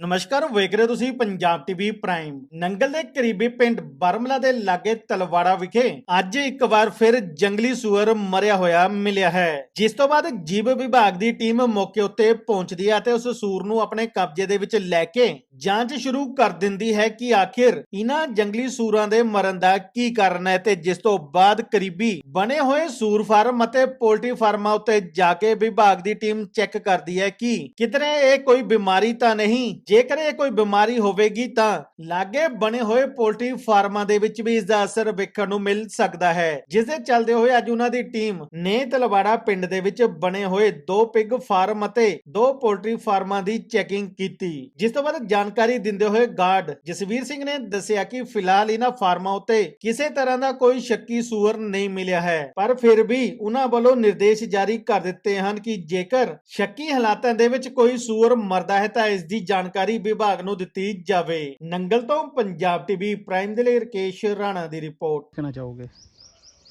ਨਮਸਕਾਰ, ਵੇਖ ਰਹੇ ਹੋ ਤੁਸੀਂ ਪੰਜਾਬ ਟੀਵੀ ਪ੍ਰਾਈਮ। ਨੰਗਲ ਦੇ ਕਰੀਬੀ ਪਿੰਡ ਬਰਮਲਾ ਦੇ ਲਾਗੇ ਤਲਵਾੜਾ ਵਿਖੇ ਅੱਜ ਇੱਕ ਵਾਰ ਫਿਰ ਜੰਗਲੀ ਸੂਅਰ ਮਰਿਆ ਹੋਇਆ ਮਿਲਿਆ ਹੈ, ਜਿਸ ਤੋਂ ਬਾਅਦ ਜੀਵ ਵਿਭਾਗ ਦੀ ਟੀਮ ਮੌਕੇ ਉੱਤੇ ਪਹੁੰਚਦੀ ਹੈ ਤੇ ਉਸ ਸੂਰ ਨੂੰ ਆਪਣੇ ਕਬਜ਼ੇ ਦੇ ਵਿੱਚ ਲੈ ਕੇ ਜਾਂਚ ਸ਼ੁਰੂ ਕਰ ਦਿੰਦੀ ਹੈ ਕਿ ਆਖਿਰ ਇਹਨਾਂ ਜੰਗਲੀ ਸੂਰਾਂ ਦੇ ਮਰਨ ਦਾ ਕੀ ਕਾਰਨ ਹੈ ਤੇ ਜਿਸ ਤੋਂ ਬਾਅਦ ਕਰੀਬੀ ਬਣੇ ਹੋਏ ਸੂਰ ਫਾਰਮ ਅਤੇ ਪੋਲਟਰੀ ਫਾਰਮਾਂ ਉੱਤੇ ਜਾ ਕੇ ਵਿਭਾਗ ਦੀ ਟੀਮ ਚੈੱਕ ਕਰਦੀ ਹੈ ਕਿ ਕਿਤਨੇ ਇਹ ਕੋਈ ਬਿਮਾਰੀ ਤਾਂ ਨਹੀਂ ਜੇਕਰ ਇਹ ਕੋਈ ਬਿਮਾਰੀ ਹੋਵੇਗੀ ਤਾਂ ਲਾਗੇ ਬਣੇ ਹੋਏ ਪੋਲਟਰੀ ਫਾਰਮਾਂ ਦੇ ਵਿੱਚ ਵੀ ਇਸ ਦਾ ਅਸਰ ਵੇਖਣ ਨੂੰ ਮਿਲ ਸਕਦਾ ਹੈ। ਜਿਸ ਦੇ ਚੱਲਦੇ ਹੋਏ ਅੱਜ ਉਹਨਾਂ ਦੀ ਟੀਮ ਨੇ ਤਲਵਾੜਾ ਪਿੰਡ ਦੇ ਵਿੱਚ ਬਣੇ ਹੋਏ ਦੋ ਪਿਗ ਫਾਰਮ ਅਤੇ ਦੋ ਪੋਲਟਰੀ ਫਾਰਮਾਂ ਦੀ ਚੈਕਿੰਗ ਕੀਤੀ। ਜਿਸ ਤੋਂ ਬਾਅਦ ਜਾਣਕਾਰੀ ਦਿੰਦੇ ਹੋਏ ਗਾਰਡ ਜਸਵੀਰ ਸਿੰਘ ਨੇ ਦੱਸਿਆ ਕਿ ਫਿਲਹਾਲ ਇਹਨਾਂ ਫਾਰਮਾਂ ਉੱਤੇ ਕਿਸੇ ਤਰ੍ਹਾਂ ਦਾ ਕੋਈ ਸ਼ੱਕੀ ਸੂਰ ਨਹੀਂ ਮਿਲਿਆ ਹੈ। ਪਰ ਫਿਰ ਵੀ ਉਹਨਾਂ ਵੱਲੋਂ ਨਿਰਦੇਸ਼ ਜਾਰੀ ਕਰ ਦਿੱਤੇ ਹਨ ਕਿ ਜੇਕਰ ਸ਼ੱਕੀ ਹਾਲਾਤਾਂ ਦੇ ਵਿੱਚ ਕੋਈ ਸੂਰ ਮਰਦਾ ਹੈ ਤਾਂ ਇਸ ਦੀ ਜਾਣਕਾਰੀ ਵਿਭਾਗ ਨੂੰ ਦਿੱਤੀ ਜਾਵੇ। ਨੰਗਲ ਤੋਂ ਪੰਜਾਬ ਟੀਵੀ, ਪ੍ਰਾਈਮ ਦੇ ਲਈ ਰਕੇਸ਼ ਰਾਣਾ ਦੀ ਰਿਪੋਰਟ। ਕਹਿਣਾ ਚਾਹੋਗੇ?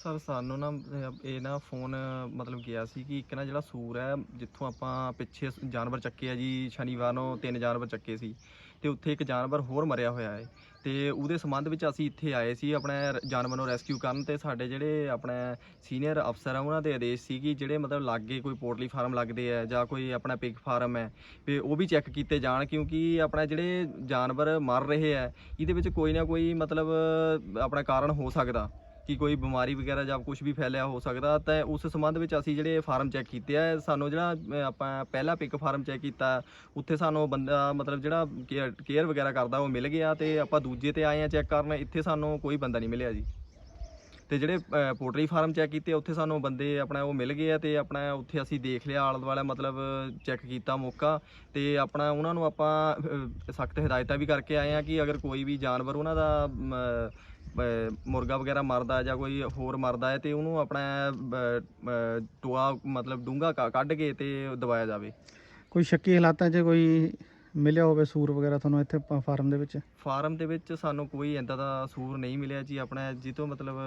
ਸਰ ਸਾਨੂੰ ਨਾ ਅਹ, ਇਹ ਨਾ ਫੋਨ ਮਤਲਬ ਗਿਆ ਸੀ ਕਿ ਇੱਕ ਨਾ ਜਿਹੜਾ ਸੂਰ ਹੈ ਜਿੱਥੋਂ ਆਪਾਂ ਪਿੱਛੇ ਸ- ਜਾਨਵਰ ਚੱਕੇ ਆ ਜੀ ਸ਼ਨੀਵਾਰ ਨੂੰ ਤਿੰਨ ਜਾਨਵਰ ਚੱਕੇ ਸੀ। ਤੇ ਉੱਥੇ ਇੱਕ ਜਾਨਵਰ ਹੋਰ ਮਰਿਆ ਹੋਇਆ ਹੈ। ਤੇ ਉਹਦੇ ਸੰਬੰਧ ਵਿੱਚ ਅਸੀਂ ਇੱਥੇ ਆਏ ਸੀ ਆਪਣੇ ਰ- ਜਾਨਵਰ ਨੂੰ ਰੈਸਕਿਊ ਕਰਨ ਤੇ ਸਾਡੇ ਜਿਹੜੇ ਆਪਣੇ ਸੀਨੀਅਰ ਅਫਸਰ ਆ ਉਹਨਾਂ ਦੇ ਆਦੇਸ਼ ਸੀ ਕਿ ਜਿਹੜੇ ਮਤਲਬ ਲਾਗੇ ਕੋਈ ਪੋਲਟਰੀ ਫਾਰਮ ਲੱਗਦੇ ਆ ਜਾਂ ਕੋਈ ਆਪਣਾ ਪਿਗ ਫਾਰਮ ਹੈ ਤੇ ਉਹ ਵੀ ਚੈੱਕ ਕੀਤੇ ਜਾਣ ਕਿਉਂਕਿ ਆਪਣਾ ਜਿਹੜੇ ਜਾਨਵਰ ਮਰ ਰਹੇ ਆ ਇਹਦੇ ਵਿੱਚ ਕੋਈ ਨਾ ਕੋਈ ਮਤਲਬ ਆਪਣਾ ਕਾਰਨ ਹੋ ਸਕਦਾ। ਕਿ ਕੋਈ ਬਿਮਾਰੀ ਵਗੈਰਾ ਜਾਂ ਕੁਝ ਵੀ ਫੈਲਿਆ ਹੋ ਸਕਦਾ ਤਾਂ ਉਸ ਸੰਬੰਧ ਵਿੱਚ ਅਸੀਂ ਜਿਹੜੇ ਫਾਰਮ ਚੈੱਕ ਕੀਤੇ ਆ ਸਾਨੂੰ ਜਿਹੜਾ ਆਪਾਂ ਪਹਿਲਾ ਪਿਕ ਫਾਰਮ ਚੈੱਕ ਕੀਤਾ ਉੱਥੇ ਸਾਨੂੰ ਬੰਦਾ ਮਤਲਬ ਜਿਹੜਾ ਕੇਅਰ ਵਗੈਰਾ ਕਰਦਾ ਉਹ ਮਿਲ ਗਿਆ ਤੇ ਆਪਾਂ ਦੂਜੇ ਤੇ ਆਏ ਆ ਚੈੱਕ ਕਰਨ ਇੱਥੇ ਸਾਨੂੰ ਕੋਈ ਬੰਦਾ ਨਹੀਂ ਮਿਲਿਆ ਜੀ। ਤੇ ਜਿਹੜੇ ਅਹ, ਪੋਲਟਰੀ ਫਾਰਮ ਚੈੱਕ ਕੀਤੇ ਉੱਥੇ ਸਾਨੂੰ ਬੰਦੇ ਆਪਣਾ ਉਹ ਮਿਲ ਗਏ ਆ ਤੇ ਆਪਣਾ ਉੱਥੇ ਅਸੀਂ ਦੇਖ ਲਿਆ ਆਲ਼ ਦੁਆਲੇ ਮਤਲਬ ਚੈੱਕ ਕੀਤਾ ਮੌਕਾ ਤੇ ਆਪਣਾ ਉਹਨਾਂ ਨੂੰ ਆਪਾਂ ਸਖਤ ਹਦਾਇਤਾਂ ਵੀ ਕਰਕੇ ਆਏ ਆ ਕਿ ਅਗਰ ਕੋਈ ਵੀ ਜਾਨਵਰ ਉਹਨਾਂ ਦਾ ਮੁਰਗਾ ਵਗੈਰਾ ਮਰਦਾ ਜਾਂ ਕੋਈ ਹੋਰ ਮਰਦਾ ਹੈ ਤੇ ਉਹਨੂੰ ਆਪਣਾ ਟੋਆ ਮਤਲਬ ਡੂੰਗਾ ਕੱਢ ਕੇ ਤੇ ਦਵਾਇਆ ਜਾਵੇ। ਕੋਈ ਸ਼ੱਕੀ ਹਾਲਾਤਾਂ 'ਚ ਕੋਈ ਮਿਲਿਆ ਹੋਵੇ ਸੂਰ ਵਗੈਰਾ ਤੁਹਾਨੂੰ ਇੱਥੇ ਫਾਰਮ ਦੇ ਵਿੱਚ? ਫਾਰਮ ਦੇ ਵਿੱਚ ਸਾਨੂੰ ਕੋਈ ਐਂਦਾ ਦਾ ਸੂਰ ਨਹੀਂ ਮਿਲਿਆ ਜੀ ਆਪਣਾ ਜਿੱਤੋਂ ਮਤਲਬ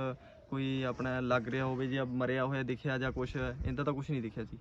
ਕੋਈ ਆਪਣਾ ਲੱਗ ਰਿਹਾ ਹੋਵੇ ਜਾਂ ਮਰਿਆ ਹੋਇਆ ਦਿਖਿਆ ਜਾਂ ਕੁਝ ਐਂਦਾ ਤਾਂ ਕੁਝ ਨਹੀਂ ਦਿਖਿਆ ਜੀ।